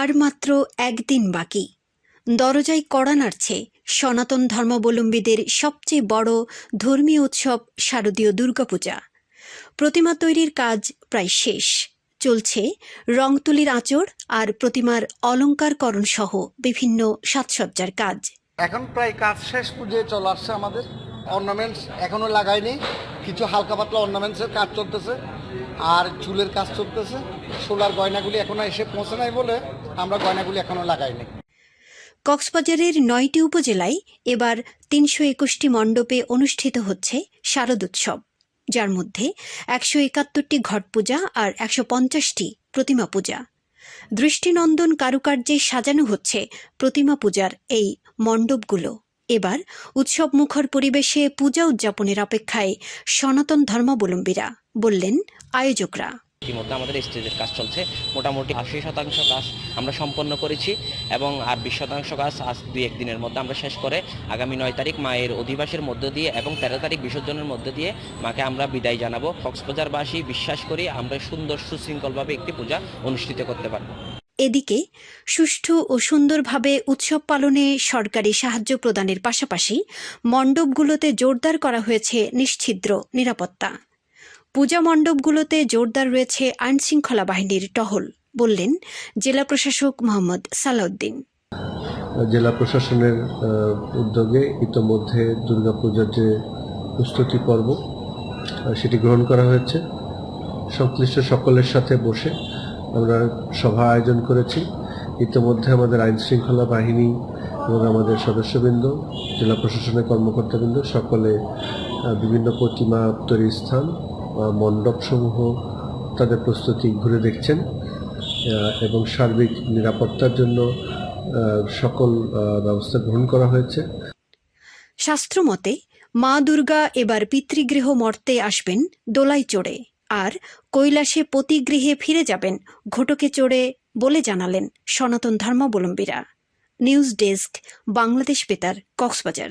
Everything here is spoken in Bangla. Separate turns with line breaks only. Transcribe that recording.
আর মাত্র একদিন বাকি। দরজায় কড়া নাড়ছে সনাতন ধর্মাবলম্বীদের সবচেয়ে বড় ধর্মীয় উৎসব শারদীয় দুর্গাপূজা। প্রতিমা তৈরির কাজ প্রায় শেষ। চলছে রং তুলির আঁচড় আর প্রতিমার অলঙ্কারকরণ সহ বিভিন্ন সাজসজ্জার কাজ।
এখন প্রায় কাজ শেষ পর্যায়ে চলে আসছে আমাদের। অর্নামেন্টস এখনও লাগাইনি। কিছু হালকা পাতলা অর্নামেন্টসের কাজ চলতেছে। আর চুলের কাজ চলতেছে। সোলার গয়নাগুলি এখনও এসে পৌঁছে নাই বলে আমরা গয়নাগুলি এখনও লাগাইনি
কক্সবাজারের নয়টি উপজেলায় এবার তিনশো একুশটি মণ্ডপে অনুষ্ঠিত হচ্ছে শারদোৎসব যার মধ্যে একশো একাত্তরটি ঘট পূজা আর একশো পঞ্চাশটি প্রতিমা পূজা। দৃষ্টিনন্দন কারুকার্যে সাজানো হচ্ছে প্রতিমা পূজার এই মণ্ডপগুলো। এবার উৎসব মুখর পরিবেশে পূজা উদযাপনের অপেক্ষায় সনাতন ধর্মাবলম্বীরা বললেন আয়োজকরা।
ইতিমধ্যে আমাদের স্টেজের কাজ চলছে। মোটামুটি আশি শতাংশ কাজ আমরা সম্পন্ন করেছি এবং আর বিশ শতাংশ কাজ আজ দুই একদিনের মধ্যে আমরা শেষ করে আগামী নয় তারিখ মায়ের অধিবাসের মধ্য দিয়ে এবং তেরো তারিখ বিসর্জনের মধ্য দিয়ে মাকে আমরা বিদায় জানাব। কক্সবাজারবাসী বিশ্বাস করি আমরা সুন্দর সুশৃঙ্খলভাবে একটি পূজা অনুষ্ঠিত করতে পারব।
এদিকে সুষ্ঠু ও সুন্দরভাবে উৎসব পালনে সরকারি সাহায্য প্রদানের পাশাপাশি মণ্ডপগুলোতে জোরদার করা হয়েছে নিশ্ছিদ্র নিরাপত্তা। পূজা মণ্ডপগুলোতে জোরদার রয়েছে আইনশৃঙ্খলা বাহিনীর টহল, বললেন জেলা প্রশাসক মোহাম্মদ সালাউদ্দিন।
জেলা প্রশাসনের উদ্যোগে ইতোমধ্যে দুর্গাপূজার যে প্রস্তুতি পর্ব সেটি গ্রহণ করা হয়েছে। সংশ্লিষ্ট সকলের সাথে বসে আমরা সভা আয়োজন করেছি। ইতোমধ্যে আমাদের আইন শৃঙ্খলা বাহিনী এবং আমাদের সদস্যবৃন্দ, জেলা প্রশাসনের কর্মকর্তাবৃন্দ সকলে বিভিন্ন প্রতিমা তৈরির স্থান মণ্ডপসমূহ তাদের প্রস্তুতি ঘুরে দেখছেন এবং সার্বিক নিরাপত্তার জন্য সকল ব্যবস্থা গ্রহণ করা হয়েছে।
শাস্ত্রমতে, মা দুর্গা এবার পিতৃগৃহ মর্তে আসবেন দোলাই চড়ে আর কৈলাসে পতিগৃহে ফিরে যাবেন, ঘটকে চড়ে বলে জানালেন সনাতন ধর্মাবলম্বীরা। নিউজ ডেস্ক, বাংলাদেশ বেতার, কক্সবাজার।